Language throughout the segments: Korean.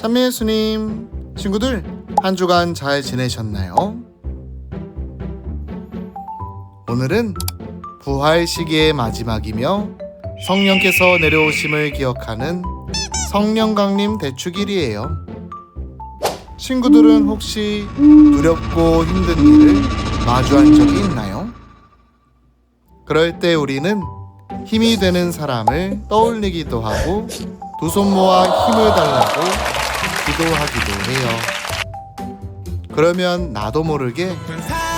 참미 예수님, 친구들 한 주간 잘 지내셨나요? 오늘은 부활 시기의 마지막이며 성령께서 내려오심을 기억하는 성령 강림 대축일이에요. 친구들은 혹시 두렵고 힘든 일을 마주한 적이 있나요? 그럴 때 우리는 힘이 되는 사람을 떠올리기도 하고 두 손 모아 힘을 달라고 기도하기도 해요. 그러면 나도 모르게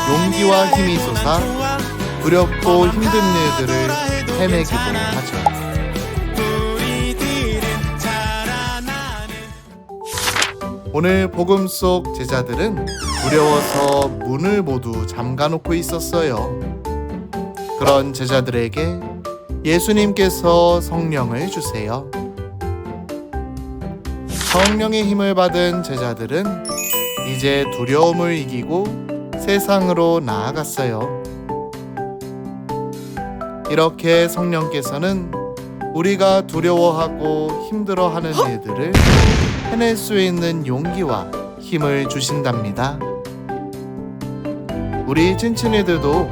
용기와 힘이 솟아 두렵고 힘든 일들을 해내기도 하죠. 오늘 복음 속 제자들은 두려워서 문을 모두 잠가놓고 있었어요. 그런 제자들에게 예수님께서 성령을 주세요. 성령의 힘을 받은 제자들은 이제 두려움을 이기고 세상으로 나아갔어요. 이렇게 성령께서는 우리가 두려워하고 힘들어하는 일들을 해낼 수 있는 용기와 힘을 주신답니다. 우리 찐친이들도 오늘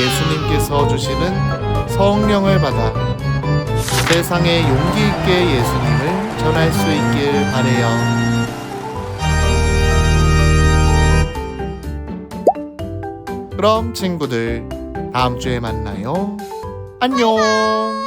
예수님께서 주시는 성령을 받아 세상에 용기 있게 예수님을 전할 수 있길 바래요. 그럼 친구들 다음 주에 만나요. 안녕.